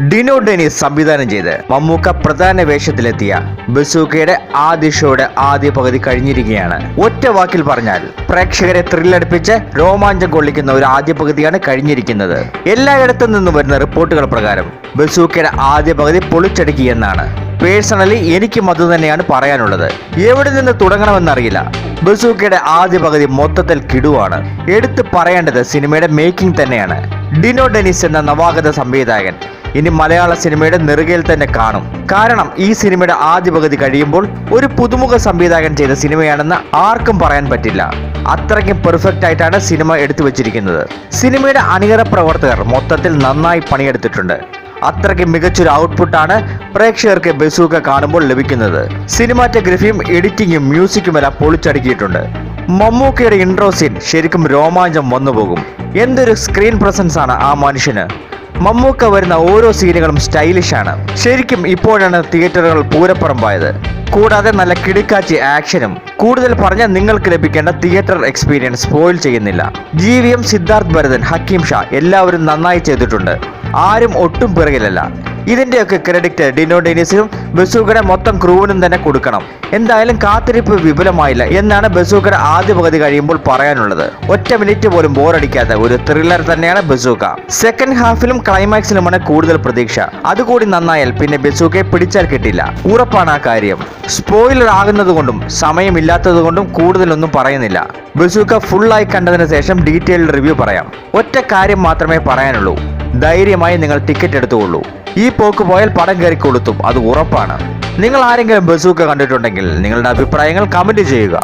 Dino Denis സംവിധാനം ചെയ്ത് മമ്മൂക്ക പ്രധാന വേഷത്തിലെത്തിയ ബസൂക്കയുടെ ആദ്യ ഷോയുടെ ആദ്യ പകുതി കഴിഞ്ഞിരിക്കുകയാണ്. ഒറ്റ വാക്കിൽ പറഞ്ഞാൽ പ്രേക്ഷകരെ ത്രില്ലടിപ്പിച്ച് രോമാഞ്ചം കൊള്ളിക്കുന്ന ഒരു ആദ്യ പകുതിയാണ് കഴിഞ്ഞിരിക്കുന്നത്. എല്ലായിടത്തു നിന്നും വരുന്ന റിപ്പോർട്ടുകൾ പ്രകാരം ബസൂക്കയുടെ ആദ്യ പകുതി പൊളിച്ചടുക്കിയെന്നാണ് പേഴ്സണലി എനിക്കും അത് തന്നെയാണ് പറയാനുള്ളത്. എവിടെ നിന്ന് തുടങ്ങണമെന്നറിയില്ല. ബസൂക്കയുടെ ആദ്യ പകുതി മൊത്തത്തിൽ കിടുവാണ്. എടുത്തു പറയേണ്ടത് സിനിമയുടെ മേക്കിംഗ് തന്നെയാണ്. ഡിനോ ഡെനിസ് എന്ന നവാഗത സംവിധായകൻ ഇനി മലയാള സിനിമയുടെ നെറുകയിൽ തന്നെ കാണും. കാരണം ഈ സിനിമയുടെ ആദ്യ പകുതി കഴിയുമ്പോൾ ഒരു പുതുമുഖ സംവിധായകൻ ചെയ്ത സിനിമയാണെന്ന് ആർക്കും പറയാൻ പറ്റില്ല. അത്രയ്ക്കും പെർഫെക്റ്റ് ആയിട്ടാണ് സിനിമ എടുത്തു വെച്ചിരിക്കുന്നത്. സിനിമയുടെ അണിയറ പ്രവർത്തകർ മൊത്തത്തിൽ നന്നായി പണിയെടുത്തിട്ടുണ്ട്. അത്രയ്ക്ക് മികച്ചൊരു ഔട്ട്പുട്ടാണ് പ്രേക്ഷകർക്ക് ബസൂക്ക കാണുമ്പോൾ ലഭിക്കുന്നത്. സിനിമാറ്റോഗ്രഫിയും എഡിറ്റിംഗും മ്യൂസിക്കുമെല്ലാം പൊളിച്ചടുക്കിയിട്ടുണ്ട്. മമ്മൂക്കയുടെ ഇൻട്രോ സീൻ ശരിക്കും രോമാഞ്ചം വന്നുപോകും. എന്തൊരു സ്ക്രീൻ പ്രസൻസ് ആണ് ആ മനുഷ്യന്. മമ്മൂക്ക വരുന്ന ഓരോ സീനുകളും സ്റ്റൈലിഷ് ആണ്. ശരിക്കും ഇപ്പോഴാണ് തിയേറ്ററുകൾ പൂരപ്പുറമ്പായത്. കൂടാതെ നല്ല കിടുക്കാച്ചി ആക്ഷനും കൂടുതൽ പറഞ്ഞാൽ നിങ്ങൾക്ക് ലഭിക്കേണ്ട തിയേറ്റർ എക്സ്പീരിയൻസ് സ്പോയിൽ ചെയ്യുന്നില്ല. G V M Siddharth Bharathan Hakkim Shah എല്ലാവരും നന്നായി ചെയ്തിട്ടുണ്ട്. ആരും ഒട്ടും പിറകിലല്ല. ഇതിന്റെയൊക്കെ ക്രെഡിറ്റ് ഡിനോ ഡെനിസിനും ബസൂക്കയുടെ മൊത്തം ക്രൂവിനും തന്നെ കൊടുക്കണം. എന്തായാലും കാത്തിരിപ്പ് വിപുലമായില്ല എന്നാണ് ബസൂക്കയുടെ ആദ്യ പകുതി കഴിയുമ്പോൾ പറയാനുള്ളത്. ഒറ്റ മിനിറ്റ് പോലും ബോറടിക്കാത്ത ഒരു ത്രില്ലർ തന്നെയാണ് ബസൂക്ക. സെക്കൻഡ് ഹാഫിലും ക്ലൈമാക്സിലുമാണ് കൂടുതൽ പ്രതീക്ഷ. അതുകൂടി നന്നായാൽ പിന്നെ ബസൂക്കയെ പിടിച്ചാൽ കിട്ടില്ല. ഉറപ്പാണ് ആ കാര്യം. സ്പോയിലർ ആകുന്നതുകൊണ്ടും സമയമില്ലാത്തതുകൊണ്ടും സമയമില്ലാത്തത് കൊണ്ടും കൂടുതലൊന്നും പറയുന്നില്ല. ബസൂക്ക ഫുള്ളായി കണ്ടതിന് ശേഷം ഡീറ്റെയിൽഡ് റിവ്യൂ പറയാം. ഒറ്റ കാര്യം മാത്രമേ പറയാനുള്ളൂ. ധൈര്യമായി നിങ്ങൾ ടിക്കറ്റ് എടുത്തുകൊള്ളൂ. ഈ പോക്ക് പോയാൽ പടം കയറി കൊളുത്തും അത് ഉറപ്പാണ്. നിങ്ങൾ ആരെങ്കിലും ബസൂക്ക കണ്ടിട്ടുണ്ടെങ്കിൽ നിങ്ങളുടെ അഭിപ്രായങ്ങൾ കമന്റ് ചെയ്യുക.